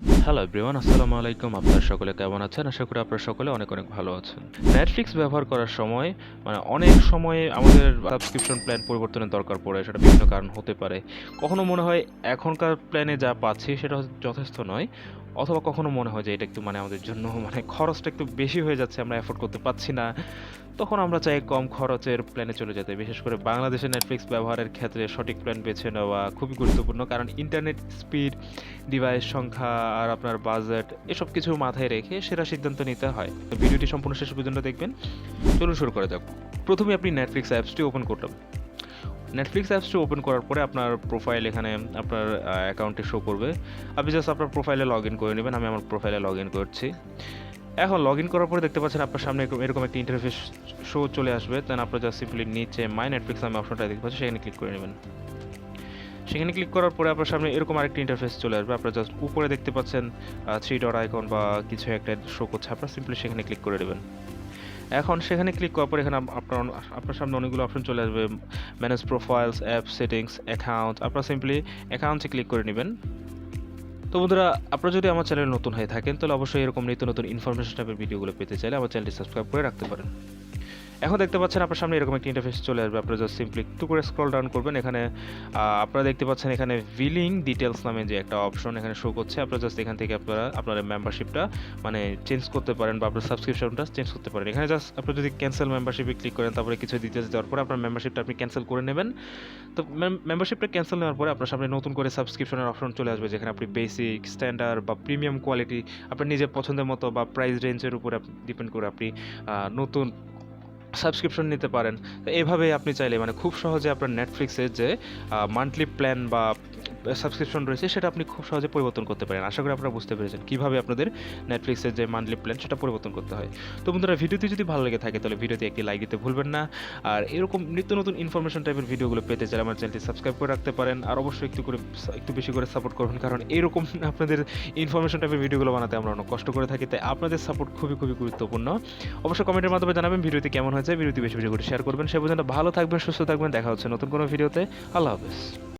Hello everyone আসসালামু আলাইকুম। আপনারা সকলে কেমন আছেন? আশা করি আপনারা সকলে অনেক অনেক ভালো আছেন। নেটফ্লিক্স ব্যবহার করার সময় মানে অনেক সময় আমাদের সাবস্ক্রিপশন প্ল্যান পরিবর্তনের দরকার পড়ে, সেটা বিভিন্ন কারণ হতে পারে। কখনো মনে হয় এখনকার প্ল্যানে যা পাচ্ছি সেটা যথেষ্ট নয়, অথবা কখনো মনে হয় যে এটা একটু মানে আমাদের জন্য মানে খরচটা একটু বেশি হয়ে যাচ্ছে, আমরা অ্যাফোর্ড করতে পারছি না। তখন আমরা চাই কম খরচের প্ল্যানে চলে যেতে। বিশেষ করে বাংলাদেশে নেটফ্লিক্স ব্যবহারের ক্ষেত্রে সঠিক প্ল্যান বেছে নেওয়া খুবই গুরুত্বপূর্ণ, কারণ ইন্টারনেট স্পিড ডিভাইস সংখ্যা আর আপনার বাজেট এসব কিছু মাথায় রেখে সেরা সিদ্ধান্ত নিতে হয়। ভিডিওটি সম্পূর্ণ শেষ পর্যন্ত দেখবেন। চলুন শুরু করা যাক। প্রথমে আপনি নেটফ্লিক্স অ্যাপসটি ওপেন করলাম। নেটফ্লিক্স অ্যাপসটি ওপেন করার পরে আপনার প্রোফাইল এখানে আপনার অ্যাকাউন্টে শো করবে। আপনি জাস্ট আপনার প্রোফাইলে লগ ইন করে নেবেন। আমি আমার প্রোফাইলে লগ ইন করছি। এখন লগ ইন করার পরে দেখতে পাচ্ছেন আপনার সামনে এরকম- একটা ইন্টারফেস শো চলে আসবে। দেন আপনার জাস্ট সিম্পলি নিচে মাই নেটফ্লিক্স নামে অপশনটা দেখতে পাচ্ছেন, সেখানে ক্লিক করে নেবেন। সেখানে ক্লিক করার পরে আপনার সামনে এরকম আরেকটা ইন্টারফেস চলে আসবে। আপনার জাস্ট উপরে দেখতে পাচ্ছেন থ্রি ডট আইকন বা কিছু একটা শো করছে, আপনার সিম্পলি সেখানে ক্লিক করে দেবেন এখন সেখানে ক্লিক করার পর এখানে আপ- আপনার আপনার সামনে অনেকগুলো অপশন চলে আসবে। Manage profiles app settings account আপনার সিম্পলি অ্যাকাউন্টে ক্লিক করে নেবেন। তো বন্ধুরা, আপনারা যদি আমার চ্যানেল নতুন হয়ে থাকেন, তাহলে অবশ্যই এরকম নিত্য নতুন ইনফরমেশন টাইপের ভিডিওগুলো পেতে চাইলে আমার চ্যানেলটি সাবস্ক্রাইব করে রাখতে পারেন। এখন দেখতে পাচ্ছেন আপনার সামনে এরকম একটা ইন্টারফেস চলে আসবে। আপনারা জাস্ট সিম্পলি একটু করে স্ক্রল ডাউন করবেন। এখানে আপনারা দেখতে পাচ্ছেন এখানে বিলিং ডিটেলস নামে যে একটা অপশন এখানে শো করছে। আপনারা জাস্ট এখান থেকে আপনারা, আপনার মেম্বারশিপটা মানে চেঞ্জ করতে পারেন বা আপনার সাবস্ক্রিপশনটা চেঞ্জ করতে পারেন। এখানে জাস্ট আপনি যদি ক্যান্সেল মেম্বারশিপে ক্লিক করেন, তারপরে কিছু ডিটেলস দেওয়ার পরে আপনার মেম্বারশিপটা আপনি ক্যান্সেল করে নেবেন। তো মেম্বারশিপটা ক্যান্সেল নেওয়ার পরে আপনার সামনে নতুন করে সাবস্ক্রিপশনের অপশন চলে আসবে, যেখানে আপনি বেসিক স্ট্যান্ডার্ড বা প্রিমিয়াম কোয়ালিটি আপনার নিজের পছন্দের মতো বা প্রাইস রেঞ্জের উপরে ডিপেন্ড করে আপনি নতুন সাবস্ক্রিপশন নিতে পারেন। তো এভাবে আপনি চাইলে মানে খুব সহজে আপনার নেটফ্লিক্সের যে মান্থলি প্ল্যান বা সাবস্ক্রিপশন রয়েছে, সেটা আপনি খুব সহজে পরিবর্তন করতে পারেন। আশা করি আপনারা বুঝতে পেরেছেন কীভাবে আপনাদের নেটফ্লিক্সের যে মান্থলি প্ল্যান সেটা পরিবর্তন করতে হয়। তো বন্ধুরা, ভিডিওটি যদি ভালো লেগে থাকে, তাহলে ভিডিওতে একটি লাইক দিতে ভুলবেন না। আর এরকম নিত্য নতুন ইনফরমেশন টাইপের ভিডিওগুলো পেতে চাইলে আমার চ্যানেলটি সাবস্ক্রাইব করে রাখতে পারেন, আর অবশ্যই একটু করে, একটু বেশি করে সাপোর্ট করবেন কারণ এরকম আপনাদের ইনফরমেশন টাইপের ভিডিওগুলো বানাতে আমরা অনেক কষ্ট করে থাকি, তাই আপনাদের সাপোর্ট খুবই খুবই গুরুত্বপূর্ণ। অবশ্যই কমেন্টের মাধ্যমে জানাবেন ভিডিওটি কেমন হয়েছে, ভিডিওটি বেশি বেশি করে শেয়ার করবেন। সে পর্যন্ত ভালো থাকবেন, সুস্থ থাকবেন, দেখা হচ্ছে নতুন কোনো ভিডিওতে আল্লাহ হাফেজ।